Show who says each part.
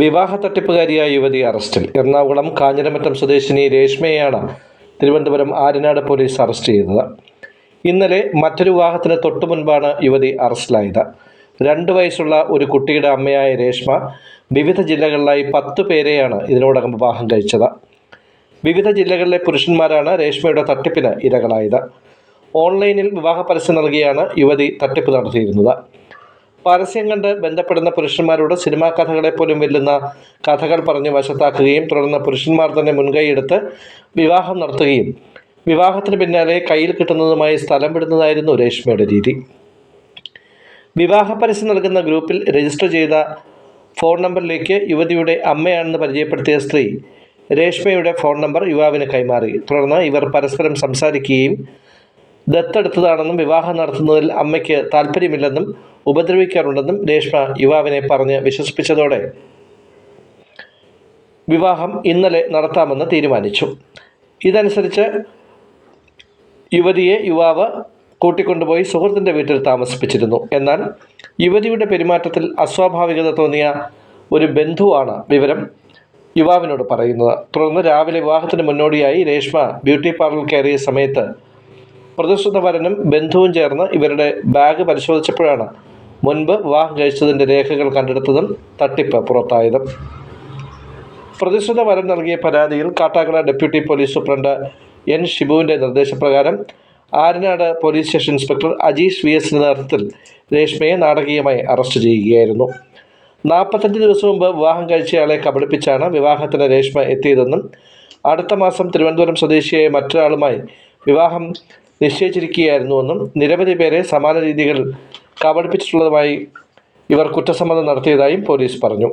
Speaker 1: വിവാഹ തട്ടിപ്പുകാരിയായ യുവതി അറസ്റ്റിൽ. എറണാകുളം കാഞ്ഞിരമറ്റം സ്വദേശിനി രേഷ്മയെയാണ് തിരുവനന്തപുരം ആര്യനാട് പോലീസ് അറസ്റ്റ് ചെയ്തത്. ഇന്നലെ മറ്റൊരു വിവാഹത്തിന് തൊട്ടു മുൻപാണ് യുവതി അറസ്റ്റിലായത്. രണ്ട് വയസ്സുള്ള ഒരു കുട്ടിയുടെ അമ്മയായ രേഷ്മ വിവിധ ജില്ലകളിലായി പത്ത് പേരെയാണ് ഇതിനോടകം വിവാഹം കഴിച്ചത്. വിവിധ ജില്ലകളിലെ പുരുഷന്മാരാണ് രേഷ്മയുടെ തട്ടിപ്പിന് ഇരകളായത്. ഓൺലൈനിൽ വിവാഹ പരസ്യം നൽകിയാണ് യുവതി തട്ടിപ്പ് നടത്തിയിരുന്നത്. പരസ്യം കണ്ട് ബന്ധപ്പെടുന്ന പുരുഷന്മാരോട് സിനിമാ കഥകളെ പോലും വെല്ലുന്ന കഥകൾ പറഞ്ഞ് വശത്താക്കുകയും തുടർന്ന് പുരുഷന്മാർ തന്നെ മുൻകൈയെടുത്ത് വിവാഹം നടത്തുകയും വിവാഹത്തിന് പിന്നാലെ കയ്യിൽ കിട്ടുന്നതുമായി സ്ഥലം വിടുന്നതായിരുന്നു രേഷ്മയുടെ രീതി. വിവാഹ പരസ്യം നൽകുന്ന ഗ്രൂപ്പിൽ രജിസ്റ്റർ ചെയ്ത ഫോൺ നമ്പറിലേക്ക് യുവതിയുടെ അമ്മയാണെന്ന് പരിചയപ്പെടുത്തിയ സ്ത്രീ രേഷ്മയുടെ ഫോൺ നമ്പർ യുവാവിന് കൈമാറി. തുടർന്ന് ഇവർ പരസ്പരം സംസാരിക്കുകയും ദത്തെടുത്തതാണെന്നും വിവാഹം നടത്തുന്നതിൽ അമ്മയ്ക്ക് താല്പര്യമില്ലെന്നും ഉപദ്രവിക്കാറുണ്ടെന്നും രേഷ്മ യുവാവിനെ പറഞ്ഞ് വിശ്വസിപ്പിച്ചതോടെ വിവാഹം ഇന്നലെ നടത്താമെന്ന് തീരുമാനിച്ചു. ഇതനുസരിച്ച് യുവതിയെ യുവാവ് കൂട്ടിക്കൊണ്ടുപോയി സുഹൃത്തിന്റെ വീട്ടിൽ താമസിപ്പിച്ചിരുന്നു. എന്നാൽ യുവതിയുടെ പെരുമാറ്റത്തിൽ അസ്വാഭാവികത തോന്നിയ ഒരു ബന്ധുവാണ് വിവരം യുവാവിനോട് പറയുന്നത്. തുടർന്ന് രാവിലെ വിവാഹത്തിന് മുന്നോടിയായി രേഷ്മ ബ്യൂട്ടി പാർലർ കയറിയ സമയത്ത് പ്രതിശ്രുത വരനും ബന്ധുവും ചേർന്ന് ഇവരുടെ ബാഗ് പരിശോധിച്ചപ്പോഴാണ് മുൻപ് വിവാഹം കഴിച്ചതിന്റെ രേഖകൾ കണ്ടെടുത്തതും തട്ടിപ്പ് പുറത്തായതും. പ്രതിശ്രുത വരൻ നൽകിയ പരാതിയിൽ Kattakkada deputy police superintendent N ഷിബുവിന്റെ നിർദ്ദേശപ്രകാരം Aryanad police station inspector Ajeesh V എസിന്റെ നേതൃത്വത്തിൽ രേഷ്മയെ നാടകീയമായി അറസ്റ്റ് ചെയ്യുകയായിരുന്നു. നാൽപ്പത്തഞ്ച് ദിവസം മുമ്പ് വിവാഹം കഴിച്ചയാളെ കബളിപ്പിച്ചാണ് വിവാഹത്തിന് രേഷ്മ എത്തിയതെന്നും അടുത്ത മാസം തിരുവനന്തപുരം സ്വദേശിയായ മറ്റൊരാളുമായി വിവാഹം നിശ്ചയിച്ചിരിക്കുകയായിരുന്നുവെന്നും നിരവധി പേരെ സമാന രീതികൾ കബളിപ്പിച്ചിട്ടുള്ളതുമായി ഇവർ കുറ്റസമ്മതം നടത്തിയതായും പോലീസ് പറഞ്ഞു.